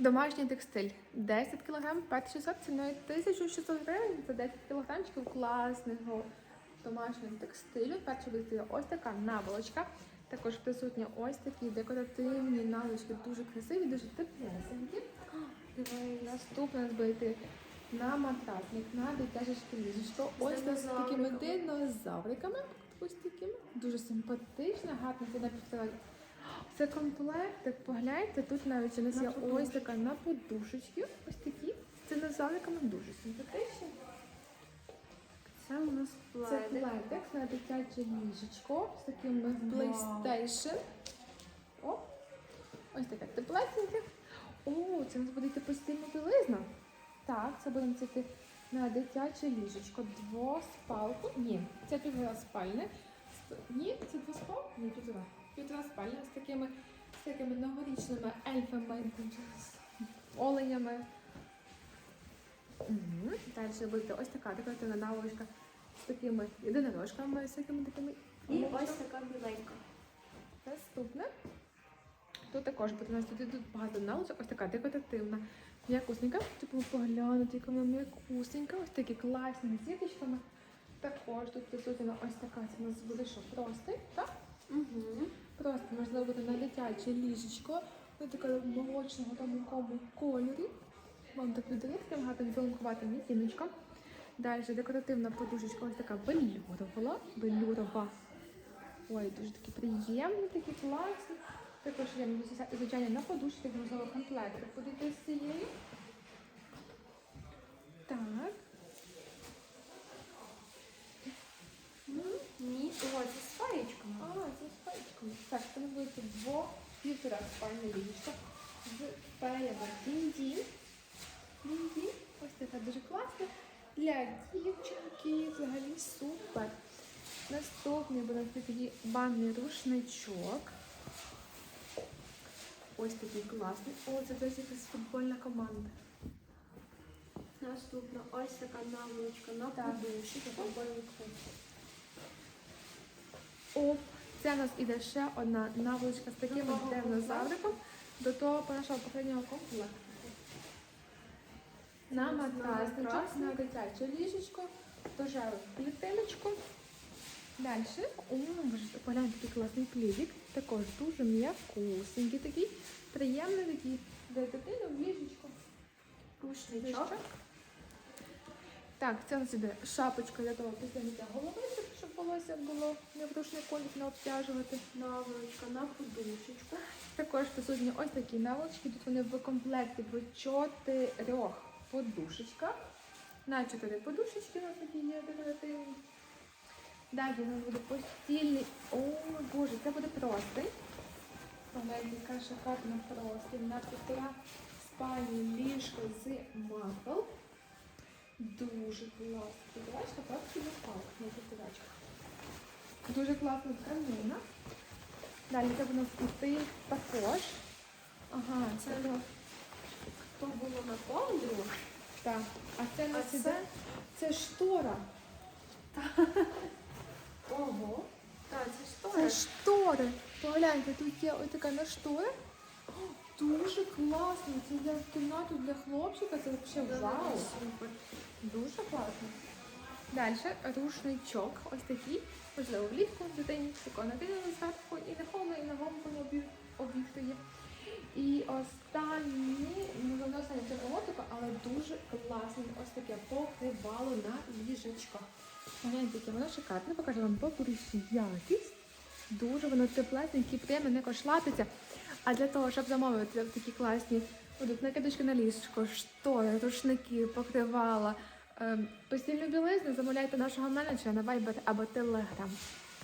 Домашній текстиль 10 кг, 5600, ціною 1600 гривень за 10 кілограмчиків класного домашнього текстилю. Перша буде ось така наволочка. Також присутні ось такі декоративні наволочки, дуже красиві, дуже теплесенькі. Наступне йти на матрасник, на дитяче ліжечко. Ось з такими динозавриками. Ось такими. Дуже симпатично, гарно це напівтора це комплект, погляньте, тут навіть у нас є ось така на подушечки. Ось такі. З динозавриками дуже симпатичні. Це у нас Це пледик. на дитяче ліжечко з таким PlayStation. О, ось таке теплесеньке. О, це у нас буде йти постільна білизна. Так, це буде носити на дитяче ліжечко. Двоспалку. Ні, це півтора спальне. Ні, це двоспалку? Ні, півтора. Півтора спальня з такими, з такими новорічними ельфами, оленями. Угу. Далі буде ось така декоративна наволочка з такими єдинорожками, з такими такими. І ось така біленька. Наступне. Тут також буде у нас тут багато наволочок, ось така декоративна. М'якусненька, типу поглянути, яка вона м'якусненька, ось такі класні з. Також тут присутня ось така, це у нас буде що, простий, так? Угу. Просто можливо буде на дитяче ліжечко, ось така молочного такому кольорі. Вам так віддає таким гарним зеленкуватим відтіночком. Далі декоративна подушечка, ось така велюрова. велюрова. Ой, дуже такі приємні, такі класні. Також є звичайно на подушках можливо комплекти подійти з цією. Так. Ні, о, це з фаєчками. А, це з пальчиками. Так, це буде дво півтора спальне ліжко з перелями дінді. Дінді. Ось така дуже класна. Для дівчинки взагалі супер. Наступний буде такий банний рушничок. Ось такий класний. О, це десь якась футбольна команда. Наступна ось така наволочка на подуші. Це футбольний клуб. О, це у нас іде ще одна наволочка з таким динозавриком до того нашого попереднього комплекту. На матрасничок, на дитяче ліжечко, дожеву клітиночку. Далі, ви погляньте, такий класний плідик. Також дуже м'якусенький такий, приємний такий, де дитину в ліжечко. Рушничок. Так, це у нас іде шапочка для того після голови, щоб волосся було не в не обтяжувати. Наволочка на подушечку. Також присутні ось такі наволочки. Тут вони в комплекті в чотирьох подушечках. На чотири подушечки у нас такі є декоративні. Далі у нас буде постільний. О, боже, це буде простий. Яка шикарна простий. На півтора спальні ліжко з мапел. Дуже класно. Подивачка, просто не спала на подивачка. Дуже класна тканина. Далі це у нас іти також. Ага, це. То було на ковдру. Так. А це у нас це? Це штора. Ого. Так, це Це штори. штори. Погляньте, тут є ось така на штори. О, Дуже класно. Це для кімнату для хлопчика. Це взагалі вау. Супер. Дуже класно. Далі рушничок. Ось такий. Можливо, влітку дитині тако накинули зверху і на холодно, і на гомку обів, обігти є. І останній, не останній цього мотику, але дуже класний. Ось таке покривало на ліжечках. Погляньте, яке воно шикарне. Покажу вам поближче якість. Дуже воно теплесеньке, приємно не кошлатиться. А для того, щоб замовити такі класні накидочки на ліжечко, штори, рушники, покривала, постільну білизну, замовляйте нашого менеджера на Viber або Telegram.